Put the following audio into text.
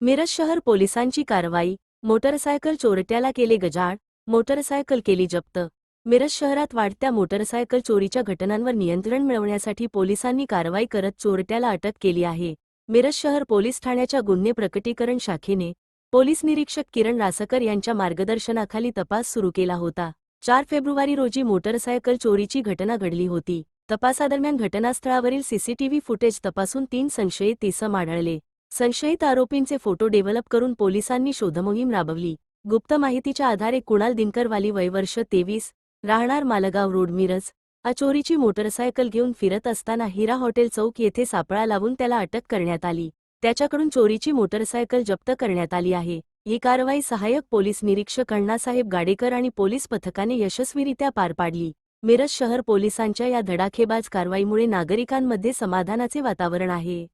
मिरज शहर पोलिसांची कारवाई मोटरसायकल चोरट्याला केले गजाळ मोटरसायकल केली जप्त. मिरज शहरात वाढत्या मोटरसायकल चोरीच्या घटनांवर नियंत्रण मिळवण्यासाठी पोलिसांनी कारवाई करत चोरट्याला अटक केली आहे. मिरज शहर पोलीस ठाण्याच्या गुन्हे प्रकटीकरण शाखेने पोलीस निरीक्षक किरण रासकर यांच्या मार्गदर्शनाखाली तपास सुरू केला होता. चार फेब्रुवारी रोजी मोटरसायकल चोरीची घटना घडली होती. तपासादरम्यान घटनास्थळावरील सीसीटीव्ही फुटेज तपासून तीन संशयित इसम आढळले. संशयित आरोपींचे फोटो डेव्हलप करून पोलिसांनी शोधमोहीम राबवली. गुप्त माहितीच्या आधारे कुणाल दिनकरवाली वयवर्ष तेवीस राहणार मालगाव रोड मिरज आ चोरीची मोटरसायकल घेऊन फिरत असताना हिरा हॉटेल चौक येथे सापळा लावून त्याला अटक करण्यात आली. त्याच्याकडून चोरीची मोटरसायकल जप्त करण्यात आली आहे. ही कारवाई सहाय्यक पोलीस निरीक्षक अण्णासाहेब गाडेकर आणि पोलीस पथकाने यशस्वीरित्या पार पाडली. मिरज शहर पोलिसांच्या या धडाखेबाज कारवाईमुळे नागरिकांमध्ये समाधानाचे वातावरण आहे.